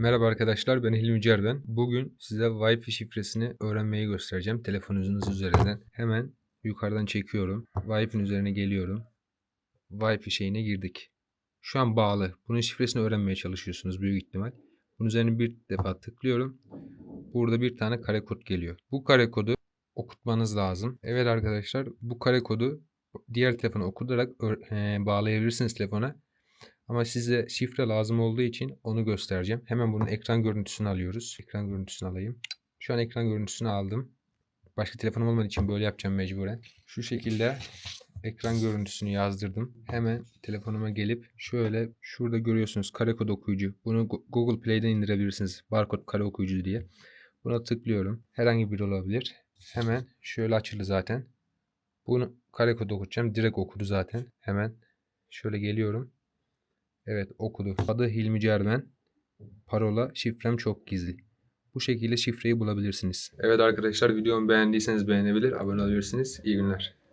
Merhaba arkadaşlar ben Hilmi Cerben. Bugün size Wi-Fi şifresini öğrenmeyi göstereceğim telefonunuz üzerinden. Hemen yukarıdan çekiyorum. Wi-Fi'nin üzerine geliyorum. Wi-Fi şeyine girdik. Şu an bağlı. Bunun şifresini öğrenmeye çalışıyorsunuz büyük ihtimal. Bunun üzerine bir defa tıklıyorum. Burada bir tane kare kod geliyor. Bu kare kodu okutmanız lazım. Evet arkadaşlar bu kare kodu diğer telefona okutarak bağlayabilirsiniz telefona. Ama size şifre lazım olduğu için onu göstereceğim. Hemen bunun ekran görüntüsünü alıyoruz. Ekran görüntüsünü alayım. Şu an ekran görüntüsünü aldım. Başka telefonum olmadığı için böyle yapacağım mecburen. Şu şekilde ekran görüntüsünü yazdırdım. Hemen telefonuma gelip şöyle şurada görüyorsunuz kare kod okuyucu. Bunu Go- Google Play'den indirebilirsiniz. Barkod kare okuyucu diye. Buna tıklıyorum. Herhangi biri olabilir. Hemen şöyle açıldı zaten. Bunu kare kod okutacağım. Direkt okudu zaten. Hemen şöyle geliyorum. Evet okudu. Adı Hilmi Cermen. Parola şifrem çok gizli. Bu şekilde şifreyi bulabilirsiniz. Evet arkadaşlar videomu beğendiyseniz beğenebilir, abone olabilirsiniz. İyi günler.